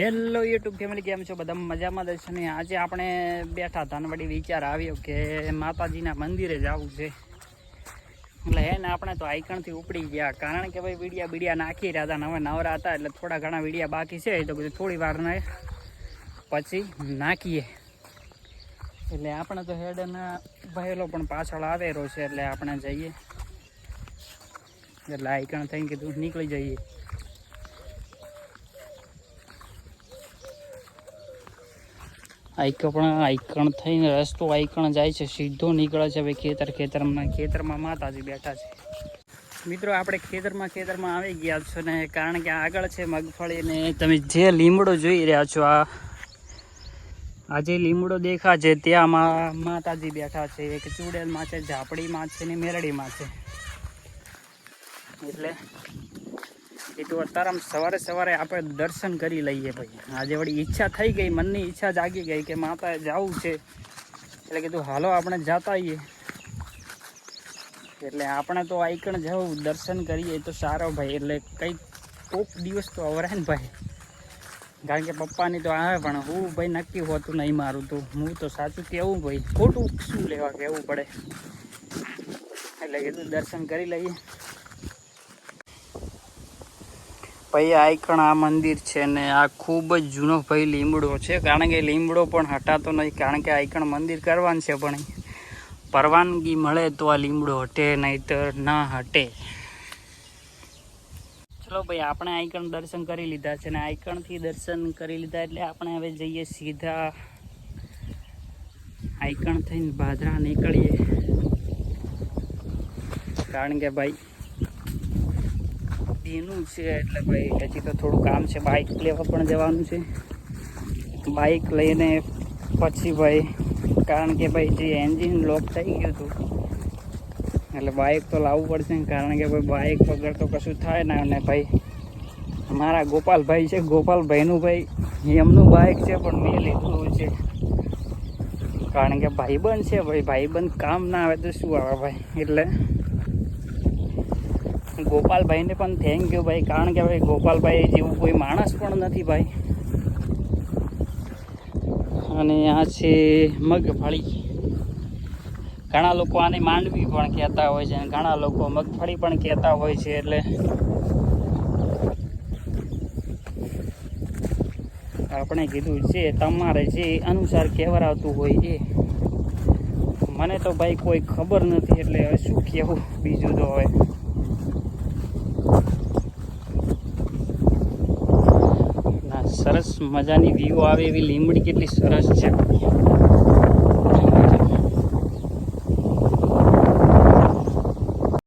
Hello YouTube family કેમ છો? બધા મજામાં જ છો ને? આજે આપણે બેઠા હતા વળી વિચાર આવ્યો કે માતાજીના મંદિરે જવું છે. એટલે હે ને આપણે તો આઈકણથી ઉપડી ગયા. કારણ કે ભાઈ વિડિયા બીડિયા નાખી રહ્યા હતા હવે નવરા હતા એટલે થોડા ઘણા વિડિયા બાકી છે. તો કીધું થોડી વાર ને પછી નાખીએ. એટલે આપણે તો હેડના ભયેલો પણ પાછળ આવેલો છે એટલે આપણે જઈએ. એટલે આઈકણ થઈને કીધું નીકળી જઈએ. આઈકણ પણ આઈકણ થઈને રસ્તો આઈકણ જાય છે, સીધો નીકળે છે ભાઈ ખેતર, ખેતરમાં ખેતરમાં માતાજી બેઠા છે. મિત્રો, આપણે ખેતરમાં ખેતરમાં આવી ગયા છો ને, કારણ કે આગળ છે મગફળી ને તમે જે લીમડો જોઈ રહ્યા છો, આ આ જે લીમડો દેખા છે, ત્યાં માતાજી બેઠા છે, એક ચૂડેલમાં છે, ઝાપડીમાં છે ને મેરડીમાં છે. એટલે એ તો અત્યારે સવારે સવારે આપણે દર્શન કરી લઈએ ભાઈ. આજે વળી ઈચ્છા થઈ ગઈ, મનની ઈચ્છા જાગી ગઈ કે માતા જવું છે. એટલે કીધું, હાલો, આપણે જતા આવીએ. એટલે આપણે તો આઈકણ જવું દર્શન કરીએ તો સારો ભાઈ. એટલે કંઈક કોક દિવસ તો અવરાય ને ભાઈ. કારણ કે પપ્પાની તો આવે પણ હું ભાઈ નક્કી હોતું નહીં મારું તો. હું તો સાચું કહેવું ભાઈ. ખોટું શું લેવા કહેવું પડે? એટલે કીધું, દર્શન કરી લઈએ. ભાઈ આઈકણ આ મંદિર છે ને આ ખૂબ જ જૂનો ભાઈ લીમડો છે. કારણ કે લીમડો પણ હટાતો નથી કારણ કે આઈકણ મંદિર કરવાનું છે, પણ પરવાનગી મળે તો આ લીમડો હટે નહીતર ના હટે. ચલો ભાઈ, આપણે આઈકણ દર્શન કરી લીધા છે ને આઈકણથી દર્શન કરી લીધા એટલે આપણે હવે જઈએ સીધા આઈકણ થઈને ભાદરા નીકળીએ. કારણ કે ભાઈ એનું છે એટલે ભાઈ હજી તો થોડું કામ છે. બાઇક લેવા પણ જવાનું છે. બાઇક લઈને પછી ભાઈ, કારણ કે ભાઈ જે એન્જિન લોક થઈ ગયું હતું, એટલે બાઇક તો લાવવું પડશે કારણ કે ભાઈ બાઇક વગર તો કશું થાય ના. અને ભાઈ, મારા ગોપાલભાઈ છે, ગોપાલભાઈનું ભાઈ એમનું બાઇક છે, પણ મેં લીધું છે. કારણ કે ભાઈબંધ છે, ભાઈ ભાઈબંધ કામ ના આવે તો શું આવે ભાઈ? એટલે ગોપાલભાઈને પણ થેન્ક યુ ભાઈ, કારણ કે ભાઈ ગોપાલભાઈ જેવું કોઈ માણસ પણ નથી ભાઈ. અને આ છે મગફળી. ઘણા લોકો આને માંડવી પણ કહેતા હોય છે અને ઘણા લોકો મગફળી પણ કહેતા હોય છે એટલે આપણે કીધું છે, તમારે જે અનુસાર કહેવરાવતું હોય એ. મને તો ભાઈ કોઈ ખબર નથી એટલે શું કહેવું બીજું તો હવે ના સરસ મજાની વ્યૂ આવે એવી લીમડી કેટલી સરસ છે.